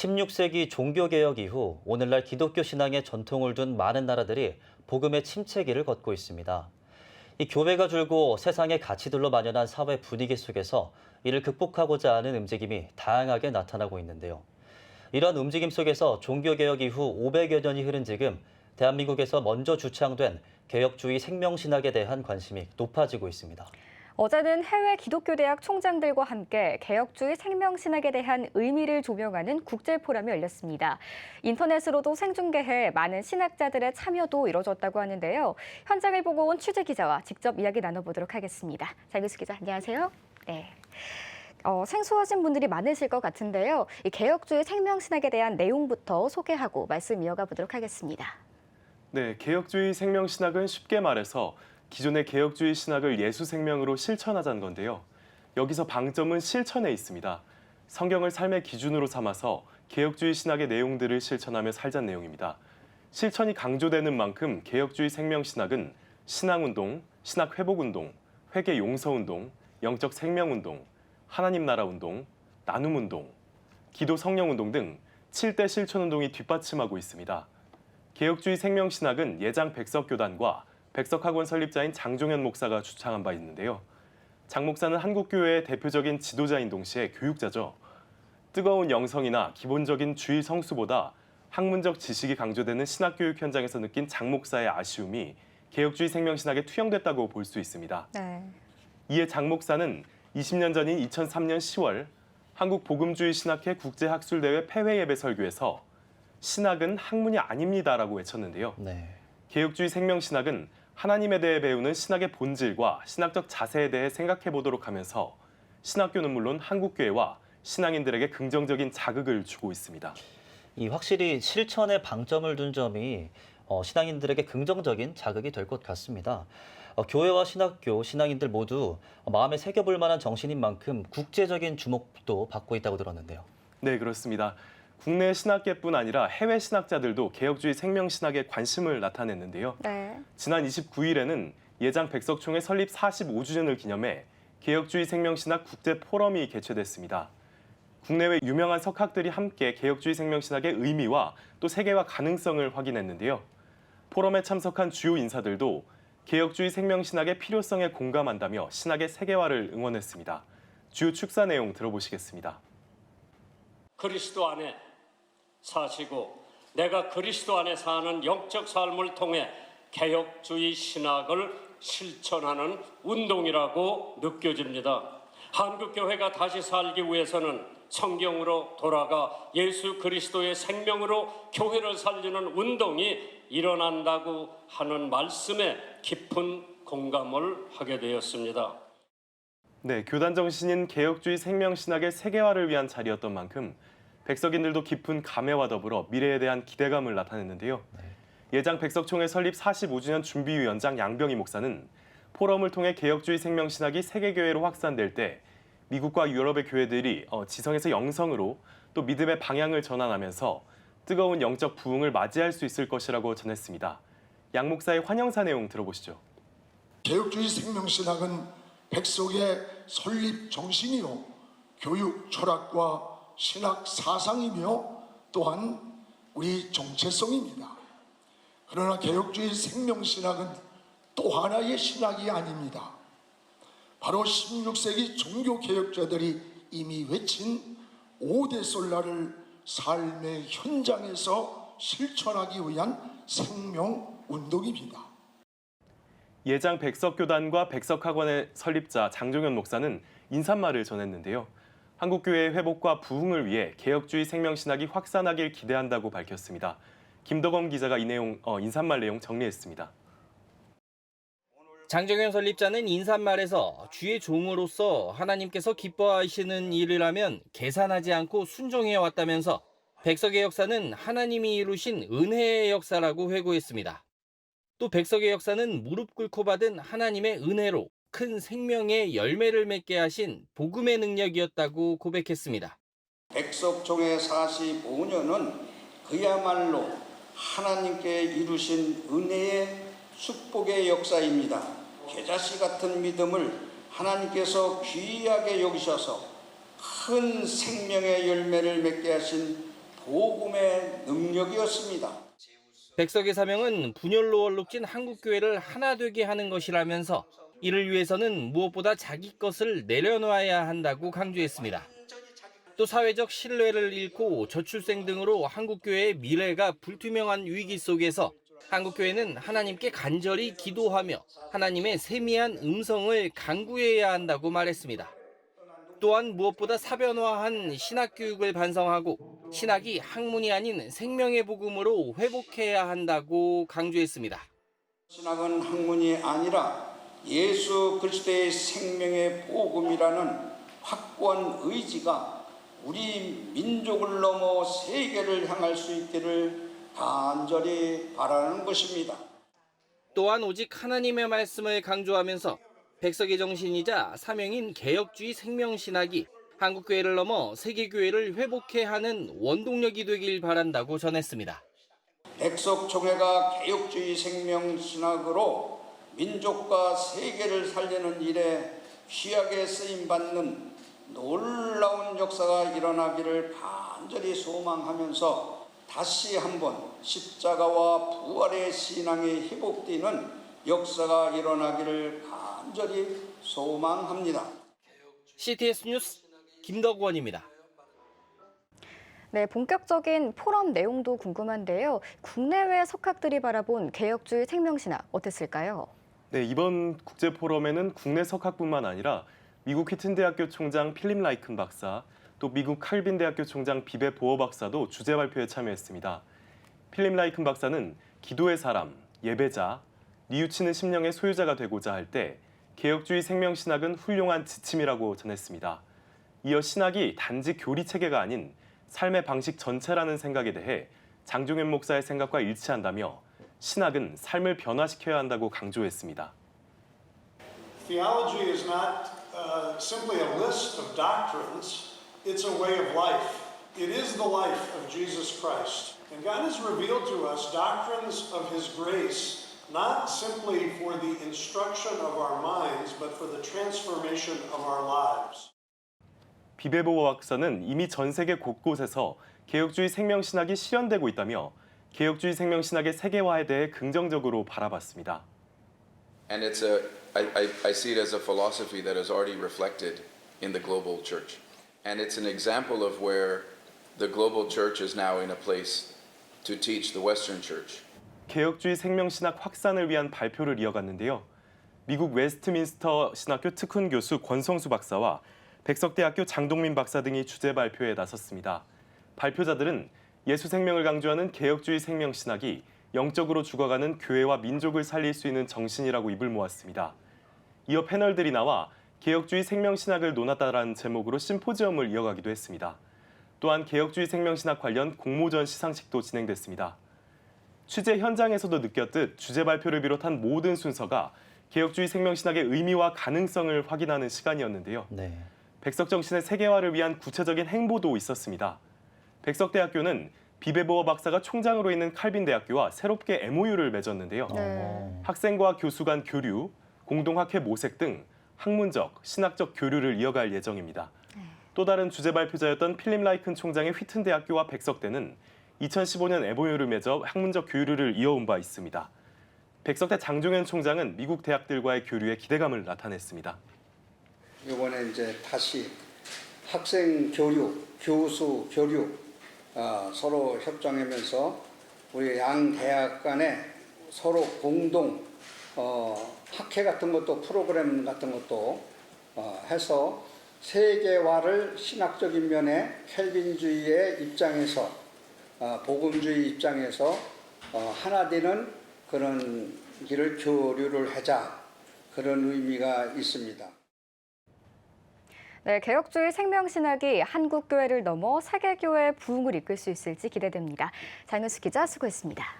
16세기 종교개혁 이후 오늘날 기독교 신앙의 전통을 둔 많은 나라들이 복음의 침체기를 걷고 있습니다. 이 교회가 줄고 세상의 가치들로 만연한 사회 분위기 속에서 이를 극복하고자 하는 움직임이 다양하게 나타나고 있는데요. 이런 움직임 속에서 종교개혁 이후 500여 년이 흐른 지금 대한민국에서 먼저 주창된 개혁주의 생명신학에 대한 관심이 높아지고 있습니다. 어제는 해외 기독교 대학 총장들과 함께 개혁주의 생명신학에 대한 의미를 조명하는 국제 포럼이 열렸습니다. 인터넷으로도 생중계해 많은 신학자들의 참여도 이뤄졌다고 하는데요. 현장을 보고 온 취재 기자와 직접 이야기 나눠보도록 하겠습니다. 장규수 기자, 안녕하세요. 네. 어, 생소하신 분들이 많으실 것 같은데요. 이 개혁주의 생명신학에 대한 내용부터 소개하고 말씀 이어가 보도록 하겠습니다. 네, 개혁주의 생명 신학은 쉽게 말해서 기존의 개혁주의 신학을 예수 생명으로 실천하자는 건데요. 여기서 방점은 실천에 있습니다. 성경을 삶의 기준으로 삼아서 개혁주의 신학의 내용들을 실천하며 살자는 내용입니다. 실천이 강조되는 만큼 개혁주의 생명 신학은 신앙운동, 신학회복운동, 회개 용서운동, 영적 생명운동, 하나님 나라 운동, 나눔 운동, 기도 성령 운동 등 7대 실천 운동이 뒷받침하고 있습니다. 개혁주의 생명신학은 예장 백석교단과 백석학원 설립자인 장종현 목사가 주창한 바 있는데요. 장 목사는 한국교회의 대표적인 지도자인 동시에 교육자죠. 뜨거운 영성이나 기본적인 주의 성수보다 학문적 지식이 강조되는 신학교육 현장에서 느낀 장 목사의 아쉬움이 개혁주의 생명신학에 투영됐다고 볼 수 있습니다. 네. 이에 장 목사는 20년 전인 2003년 10월 한국 복음주의 신학회 국제학술대회 폐회 예배 설교에서 신학은 학문이 아닙니다라고 외쳤는데요. 네. 개혁주의 생명신학은 하나님에 대해 배우는 신학의 본질과 신학적 자세에 대해 생각해 보도록 하면서 신학교는 물론 한국교회와 신앙인들에게 긍정적인 자극을 주고 있습니다. 이 확실히 실천에 방점을 둔 점이 어, 신앙인들에게 긍정적인 자극이 될 것 같습니다. 어, 교회와 신학교, 신앙인들 모두 마음에 새겨볼 만한 정신인 만큼 국제적인 주목도 받고 있다고 들었는데요. 네, 그렇습니다. 국내 신학계뿐 아니라 해외 신학자들도 개혁주의 생명신학에 관심을 나타냈는데요. 네. 지난 29일에는 예장 백석총회 설립 45주년을 기념해 개혁주의 생명신학 국제 포럼이 개최됐습니다. 국내외 유명한 석학들이 함께 개혁주의 생명신학의 의미와 또 세계화 가능성을 확인했는데요. 포럼에 참석한 주요 인사들도 개혁주의 생명신학의 필요성에 공감한다며 신학의 세계화를 응원했습니다. 주요 축사 내용 들어보시겠습니다. 그리스도 안에 사시고 내가 그리스도 안에 사는 영적 삶을 통해 개혁주의 신학을 실천하는 운동이라고 느껴집니다. 한국 교회가 다시 살기 위해서는 성경으로 돌아가 예수 그리스도의 생명으로 교회를 살리는 운동이 일어난다고 하는 말씀에 깊은 공감을 하게 되었습니다. 네, 교단 정신인 개혁주의 생명신학의 세계화를 위한 자리였던 만큼 백석인들도 깊은 감회와 더불어 미래에 대한 기대감을 나타냈는데요. 예장 백석총회 설립 45주년 준비위원장 양병희 목사는 포럼을 통해 개혁주의 생명신학이 세계교회로 확산될 때 미국과 유럽의 교회들이 어, 지성에서 영성으로 또 믿음의 방향을 전환하면서 뜨거운 영적 부흥을 맞이할 수 있을 것이라고 전했습니다. 양 목사의 환영사 내용 들어보시죠. 개혁주의 생명신학은 백석의 설립 정신이요 교육 철학과 신학 사상이며 또한 우리 정체성입니다. 그러나 개혁주의 생명신학은 또 하나의 신학이 아닙니다. 바로 16세기 종교개혁자들이 이미 외친 5대 솔라를 삶의 현장에서 실천하기 위한 생명운동입니다. 예장 백석교단과 백석학원의 설립자 장종현 목사는 인사말을 전했는데요. 한국교회의 회복과 부흥을 위해 개혁주의 생명신학이 확산하길 기대한다고 밝혔습니다. 김덕원 기자가 이 내용 어, 인사말 내용 정리했습니다. 장정현 설립자는 인사말에서 주의 종으로서 하나님께서 기뻐하시는 일을 하면 계산하지 않고 순종해 왔다면서 백석의 역사는 하나님이 이루신 은혜의 역사라고 회고했습니다. 또 백석의 역사는 무릎 꿇고 받은 하나님의 은혜로 큰 생명의 열매를 맺게 하신 복음의 능력이었다고 고백했습니다. 백석총회 45년은 그야말로 하나님께 이루신 은혜의 축복의 역사입니다. 계자씨 같은 믿음을 하나님께서 귀하게 여기셔서 큰 생명의 열매를 맺게 하신 복음의 능력이었습니다. 백석의 사명은 분열로 얼룩진 한국교회를 하나 되게 하는 것이라면서 이를 위해서는 무엇보다 자기 것을 내려놓아야 한다고 강조했습니다. 또 사회적 신뢰를 잃고 저출생 등으로 한국교회의 미래가 불투명한 위기 속에서 한국교회는 하나님께 간절히 기도하며 하나님의 세미한 음성을 강구해야 한다고 말했습니다. 또한 무엇보다 사변화한 신학 교육을 반성하고 신학이 학문이 아닌 생명의 복음으로 회복해야 한다고 강조했습니다. 신학은 학문이 아니라 예수 그리스도의 생명의 복음이라는 확고한 의지가 우리 민족을 넘어 세계를 향할 수 있기를 간절히 바라는 것입니다. 또한 오직 하나님의 말씀을 강조하면서 백석의 정신이자 사명인 개혁주의 생명신학이 한국교회를 넘어 세계교회를 회복해야 하는 원동력이 되길 바란다고 전했습니다. 백석총회가 개혁주의 생명신학으로 민족과 세계를 살리는 일에 귀하게 쓰임받는 놀라운 역사가 일어나기를 간절히 소망하면서 다시 한번 십자가와 부활의 신앙이 회복되는 역사가 일어나기를 간절히 소망합니다. CTS 뉴스 김덕원입니다. 네, 본격적인 포럼 내용도 궁금한데요. 국내외 석학들이 바라본 개혁주의 생명신학 어땠을까요? 네, 이번 국제 포럼에는 국내 석학뿐만 아니라 미국 휘튼 대학교 총장 필립 라이큰 박사, 또 미국 칼빈 대학교 총장 비베 보어 박사도 주제 발표에 참여했습니다. 필립 라이큰 박사는 기도의 사람, 예배자, 뉘우치는 심령의 소유자가 되고자 할 때 개혁주의 생명신학은 훌륭한 지침이라고 전했습니다. 이어 신학이 단지 교리 체계가 아닌 삶의 방식 전체라는 생각에 대해 장종현 목사의 생각과 일치한다며 신학은 삶을 변화시켜야 한다고 강조했습니다. Theology is not uh, simply a list of doctrines, it's a way of life. It is the life of Jesus Christ. And God has revealed to us doctrines of His grace, not simply for the instruction of our minds, but for the transformation of our lives. 비베보 박사는 이미 전 세계 곳곳에서 개혁주의 생명신학이 실현되고 있다며 개혁주의 생명신학의 세계화에 대해 긍정적으로 바라봤습니다. And it's a, I, I, see it as a philosophy that is already reflected in the global church. And it's an example of where the global church is now in a place to teach the Western church. 개혁주의 생명신학 확산을 위한 발표를 이어갔는데요. 미국 웨스트민스터 신학교 특훈 교수 권성수 박사와 백석대학교 장동민 박사 등이 주제 발표에 나섰습니다. 발표자들은 예수 생명을 강조하는 개혁주의 생명 신학이 영적으로 죽어가는 교회와 민족을 살릴 수 있는 정신이라고 입을 모았습니다. 이어 패널들이 나와 개혁주의 생명 신학을 논하다라는 제목으로 심포지엄을 이어가기도 했습니다. 또한 개혁주의 생명 신학 관련 공모전 시상식도 진행됐습니다. 취재 현장에서도 느꼈듯 주제 발표를 비롯한 모든 순서가 개혁주의 생명 신학의 의미와 가능성을 확인하는 시간이었는데요. 네. 백석 정신의 세계화를 위한 구체적인 행보도 있었습니다. 백석대학교는 비베보어 박사가 총장으로 있는 칼빈대학교와 새롭게 MOU를 맺었는데요. 네. 학생과 교수 간 교류, 공동학회 모색 등 학문적, 신학적 교류를 이어갈 예정입니다. 또 다른 주제 발표자였던 필립 라이큰 총장의 휘튼 대학교와 백석대는 2015년 MOU를 맺어 학문적 교류를 이어온 바 있습니다. 백석대 장종현 총장은 미국 대학들과의 교류에 기대감을 나타냈습니다. 이번에 이제 다시 학생 교류, 교수 교류 어, 서로 협정하면서 우리 양 대학 간에 서로 공동 어, 학회 같은 것도 프로그램 같은 것도 어, 해서 세계화를 신학적인 면에 켈빈주의의 입장에서 어, 복음주의 입장에서 어, 하나 되는 그런 길을 교류를 하자 그런 의미가 있습니다. 네, 개혁주의 생명신학이 한국교회를 넘어 세계교회 부흥을 이끌 수 있을지 기대됩니다. 장윤수 기자 수고했습니다.